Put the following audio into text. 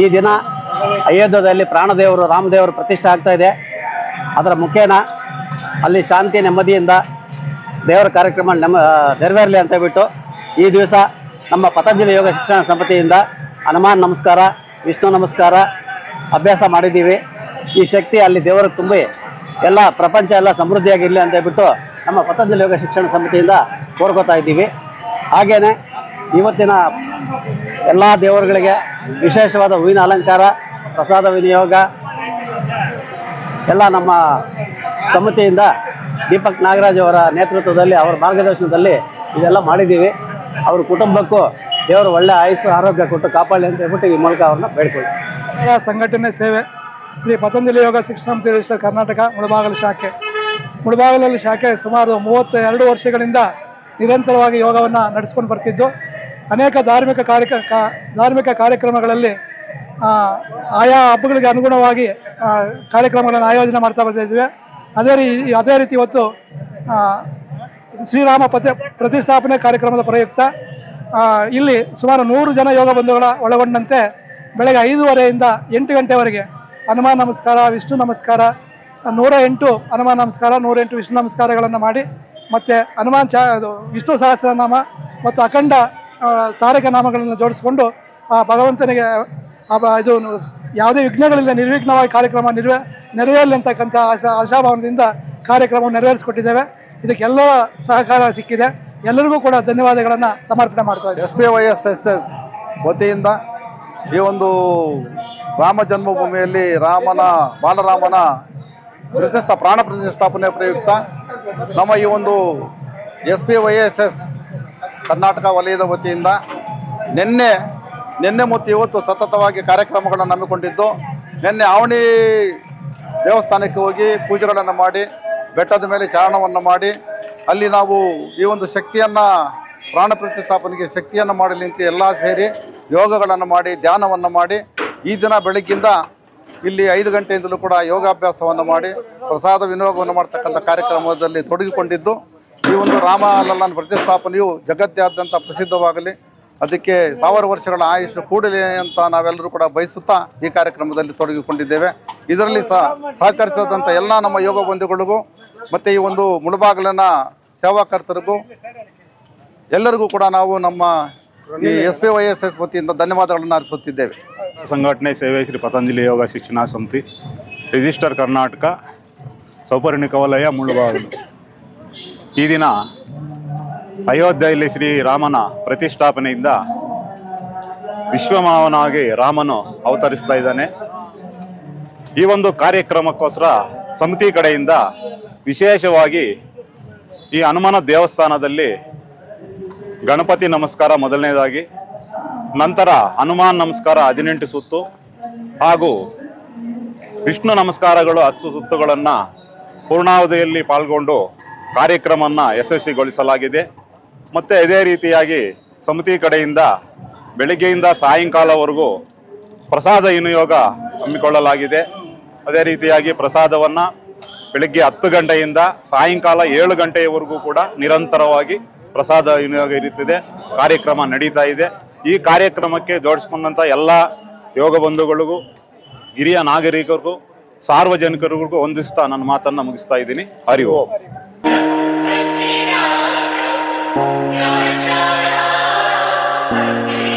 ಈ ದಿನ ಅಯೋಧ್ಯದಲ್ಲಿ ಪ್ರಾಣದೇವರು ರಾಮದೇವರು ಪ್ರತಿಷ್ಠೆ ಆಗ್ತಾ ಇದೆ. ಅದರ ಮುಖೇನ ಅಲ್ಲಿ ಶಾಂತಿ ನೆಮ್ಮದಿಯಿಂದ ದೇವರ ಕಾರ್ಯಕ್ರಮ ನೆಮ್ಮ ನೆರವೇರಲಿ ಅಂತ ಹೇಳ್ಬಿಟ್ಟು ಈ ದಿವಸ ನಮ್ಮ ಪತಂಜಲಿ ಯೋಗ ಶಿಕ್ಷಣ ಸಮಿತಿಯಿಂದ ಹನುಮಾನ್ ನಮಸ್ಕಾರ, ವಿಷ್ಣು ನಮಸ್ಕಾರ ಅಭ್ಯಾಸ ಮಾಡಿದ್ದೀವಿ. ಈ ಶಕ್ತಿ ಅಲ್ಲಿ ದೇವರಿಗೆ ತುಂಬಿ ಎಲ್ಲ ಪ್ರಪಂಚ ಎಲ್ಲ ಸಮೃದ್ಧಿಯಾಗಿರಲಿ ಅಂತ ಹೇಳ್ಬಿಟ್ಟು ನಮ್ಮ ಪತಂಜಲಿ ಯೋಗ ಶಿಕ್ಷಣ ಸಮಿತಿಯಿಂದ ಕೋರ್ಕೋತಾ ಇದ್ದೀವಿ. ಹಾಗೆಯೇ ಇವತ್ತಿನ ಎಲ್ಲ ದೇವರುಗಳಿಗೆ ವಿಶೇಷವಾದ ಹೂವಿನ ಅಲಂಕಾರ, ಪ್ರಸಾದ ವಿನಿಯೋಗ, ಎಲ್ಲ ನಮ್ಮ ಸಮಿತಿಯಿಂದ ದೀಪಕ್ ನಾಗರಾಜ್ ಅವರ ನೇತೃತ್ವದಲ್ಲಿ, ಅವರ ಮಾರ್ಗದರ್ಶನದಲ್ಲಿ ಇದೆಲ್ಲ ಮಾಡಿದ್ದೀವಿ. ಅವ್ರ ಕುಟುಂಬಕ್ಕೂ ದೇವರು ಒಳ್ಳೆ ಆಯುಸ್ಸು, ಆರೋಗ್ಯ ಕೊಟ್ಟು ಕಾಪಾಡಲಿ ಅಂತ ಹೇಳ್ಬಿಟ್ಟು ಈ ಮೂಲಕ ಅವ್ರನ್ನ ಬೇಡ್ಕೊಳ್ತೀವಿ. ಸಂಘಟನೆ ಸೇವೆ ಶ್ರೀ ಪತಂಜಲಿ ಯೋಗ ಶಿಕ್ಷಣ ಕರ್ನಾಟಕ ಮುಳಬಾಗಲು ಶಾಖೆ. ಮುಳಬಾಗಲಲ್ಲಿ ಶಾಖೆ ಸುಮಾರು ಮೂವತ್ತ ಎರಡು ವರ್ಷಗಳಿಂದ ನಿರಂತರವಾಗಿ ಯೋಗವನ್ನು ನಡೆಸ್ಕೊಂಡು ಬರ್ತಿದ್ದು. ಅನೇಕ ಧಾರ್ಮಿಕ ಕಾರ್ಯಕ ಧಾರ್ಮಿಕ ಕಾರ್ಯಕ್ರಮಗಳಲ್ಲಿ ಆಯಾ ಹಬ್ಬಗಳಿಗೆ ಅನುಗುಣವಾಗಿ ಕಾರ್ಯಕ್ರಮಗಳನ್ನು ಆಯೋಜನೆ ಮಾಡ್ತಾ ಬರ್ತಿದ್ವಿ ಅದೇ ರೀ, ಅದೇ ರೀತಿ ಇವತ್ತು ಶ್ರೀರಾಮ ಪತಿ, ಪ್ರತಿಷ್ಠಾಪನೆ ಕಾರ್ಯಕ್ರಮದ ಪ್ರಯುಕ್ತ ಇಲ್ಲಿ ಸುಮಾರು ನೂರು ಜನ ಯೋಗ ಬಂಧುಗಳ ಒಳಗೊಂಡಂತೆ ಬೆಳಗ್ಗೆ ಐದೂವರೆಯಿಂದ ಎಂಟು ಗಂಟೆವರೆಗೆ ಹನುಮಾನ್ ನಮಸ್ಕಾರ, ವಿಷ್ಣು ನಮಸ್ಕಾರ, ನೂರ ಎಂಟು ಹನುಮಾನ್ ನಮಸ್ಕಾರ, ನೂರ ಎಂಟು ವಿಷ್ಣು ನಮಸ್ಕಾರಗಳನ್ನು ಮಾಡಿ ಮತ್ತು ಹನುಮಾನ್ ಚಾ ವಿಷ್ಣು ಸಹಸ್ರನಾಮ ಮತ್ತು ಅಖಂಡ ತಾರಕ ನಾಮಗಳನ್ನು ಜೋಡಿಸ್ಕೊಂಡು ಆ ಭಗವಂತನಿಗೆ ಇದು ಯಾವುದೇ ವಿಘ್ನಗಳಿಲ್ಲ ನಿರ್ವಿಘ್ನವಾಗಿ ಕಾರ್ಯಕ್ರಮ ನಿರ್ವೇ ನೆರವೇರಲಿ ಅಂತಕ್ಕಂಥ ಆಶಾ, ಆಶಾಭಾವನದಿಂದ ಕಾರ್ಯಕ್ರಮ ನೆರವೇರಿಸಿಕೊಟ್ಟಿದ್ದೇವೆ. ಇದಕ್ಕೆಲ್ಲ ಸಹಕಾರ ಸಿಕ್ಕಿದೆ. ಎಲ್ಲರಿಗೂ ಕೂಡ ಧನ್ಯವಾದಗಳನ್ನು ಸಮರ್ಪಣೆ ಮಾಡ್ತಾ S P Y S S S ವತಿಯಿಂದ ಈ ಒಂದು ರಾಮ ಜನ್ಮಭೂಮಿಯಲ್ಲಿ ರಾಮನ, ಬಾಲರಾಮನ ಪ್ರತಿಷ್ಠಾ, ಪ್ರಾಣ ಪ್ರತಿಷ್ಠಾಪನೆ ಪ್ರಯುಕ್ತ ನಮ್ಮ ಈ ಒಂದು S P Y S S Karnataka ವಲಯದ ವತಿಯಿಂದ ನಿನ್ನೆ ನಿನ್ನೆ ಮತ್ತು ಇವತ್ತು ಸತತವಾಗಿ ಕಾರ್ಯಕ್ರಮಗಳನ್ನು ಹಮ್ಮಿಕೊಂಡಿದ್ದು, ನಿನ್ನೆ ಆವಣಿ ದೇವಸ್ಥಾನಕ್ಕೆ ಹೋಗಿ ಪೂಜೆಗಳನ್ನು ಮಾಡಿ, ಬೆಟ್ಟದ ಮೇಲೆ ಚಾರಣವನ್ನು ಮಾಡಿ, ಅಲ್ಲಿ ನಾವು ಈ ಒಂದು ಶಕ್ತಿಯನ್ನು, ಪ್ರಾಣ ಪ್ರತಿಷ್ಠಾಪನೆಗೆ ಶಕ್ತಿಯನ್ನು ಮಾಡಲಿ ಅಂತ ಎಲ್ಲ ಸೇರಿ ಯೋಗಗಳನ್ನು ಮಾಡಿ, ಧ್ಯಾನವನ್ನು ಮಾಡಿ, ಈ ದಿನ ಬೆಳಗ್ಗಿಂದ ಇಲ್ಲಿ ಐದು ಗಂಟೆಯಿಂದಲೂ ಕೂಡ ಯೋಗಾಭ್ಯಾಸವನ್ನು ಮಾಡಿ, ಪ್ರಸಾದ ವಿನಿಯೋಗವನ್ನು ಮಾಡ್ತಕ್ಕಂಥ ಕಾರ್ಯಕ್ರಮದಲ್ಲಿ ತೊಡಗಿಕೊಂಡಿದ್ದು. ಈ ಒಂದು ರಾಮ ಲಲ್ಲನ ಪ್ರತಿಷ್ಠಾಪನೆಯು ಜಗತ್ತಾದ್ಯಂತ ಪ್ರಸಿದ್ಧವಾಗಲಿ, ಅದಕ್ಕೆ ಸಾವಿರ ವರ್ಷಗಳ ಆಯುಷ್ ಕೂಡಲಿ ಅಂತ ನಾವೆಲ್ಲರೂ ಕೂಡ ಬಯಸುತ್ತಾ ಈ ಕಾರ್ಯಕ್ರಮದಲ್ಲಿ ತೊಡಗಿಕೊಂಡಿದ್ದೇವೆ. ಇದರಲ್ಲಿ ಸಹ ಸಹಕರಿಸಿದಂಥ ಎಲ್ಲ ನಮ್ಮ ಯೋಗ ಬಂಧುಗಳಿಗೂ, ಮತ್ತು ಈ ಒಂದು ಮುಳುಬಾಗಿಲಿನ ಸೇವಾಕರ್ತರಿಗೂ, ಎಲ್ಲರಿಗೂ ಕೂಡ ನಾವು ನಮ್ಮ ಈ S P Y S S ವತಿಯಿಂದ ಧನ್ಯವಾದಗಳನ್ನು ಅರ್ಪಿಸುತ್ತಿದ್ದೇವೆ. ಸಂಘಟನೆ ಸೇವೆ ಶ್ರೀ ಪತಂಜಲಿ ಯೋಗ ಶಿಕ್ಷಣ ಸಮಿತಿ, ರಿಜಿಸ್ಟರ್ ಕರ್ನಾಟಕ, ಸೌಪರ್ಣಿಕ ವಲಯ, ಮುಳುಬಾಗಿಲು. ಈ ದಿನ ಅಯೋಧ್ಯೆಯಲ್ಲಿ ಶ್ರೀ ರಾಮನ ಪ್ರತಿಷ್ಠಾಪನೆಯಿಂದ ವಿಶ್ವಮಾವನಾಗಿ ರಾಮನು ಅವತರಿಸ್ತಾ ಇದ್ದಾನೆ. ಈ ಒಂದು ಕಾರ್ಯಕ್ರಮಕ್ಕೋಸ್ಕರ ಸಮಿತಿ ಕಡೆಯಿಂದ ವಿಶೇಷವಾಗಿ ಈ ಹನುಮನ ದೇವಸ್ಥಾನದಲ್ಲಿ ಗಣಪತಿ ನಮಸ್ಕಾರ ಮೊದಲನೇದಾಗಿ, ನಂತರ ಹನುಮಾನ್ ನಮಸ್ಕಾರ ಹದಿನೆಂಟು ಸುತ್ತು ಹಾಗೂ ವಿಷ್ಣು ನಮಸ್ಕಾರಗಳು ಹತ್ತು ಸುತ್ತುಗಳನ್ನು ಪೂರ್ಣಾವಧಿಯಲ್ಲಿ ಪಾಲ್ಗೊಂಡು ಕಾರ್ಯಕ್ರಮವನ್ನು ಯಶಸ್ವಿಗೊಳಿಸಲಾಗಿದೆ. ಮತ್ತು ಇದೇ ರೀತಿಯಾಗಿ ಸಮಿತಿ ಕಡೆಯಿಂದ ಬೆಳಗ್ಗೆಯಿಂದ ಸಾಯಂಕಾಲವರೆಗೂ ಪ್ರಸಾದ ವಿನಿಯೋಗ ಹಮ್ಮಿಕೊಳ್ಳಲಾಗಿದೆ. ಅದೇ ರೀತಿಯಾಗಿ ಪ್ರಸಾದವನ್ನು ಬೆಳಗ್ಗೆ ಹತ್ತು ಗಂಟೆಯಿಂದ ಸಾಯಂಕಾಲ ಏಳು ಗಂಟೆಯವರೆಗೂ ಕೂಡ ನಿರಂತರವಾಗಿ ಪ್ರಸಾದ ವಿನಿಯೋಗ ಇರುತ್ತಿದೆ. ಕಾರ್ಯಕ್ರಮ ನಡೀತಾ ಇದೆ. ಈ ಕಾರ್ಯಕ್ರಮಕ್ಕೆ ಜೋಡಿಸ್ಕೊಂಡಂಥ ಎಲ್ಲ ಯೋಗ ಬಂಧುಗಳಿಗೂ, ಹಿರಿಯ ನಾಗರಿಕರಿಗೂ, ಸಾರ್ವಜನಿಕರಿಗೂ ಹೊಂದಿಸ್ತಾ ನನ್ನ ಮಾತನ್ನು ಮುಗಿಸ್ತಾ ಇದ್ದೀನಿ. ಹರಿ ಓಂ. 鸟儿叫了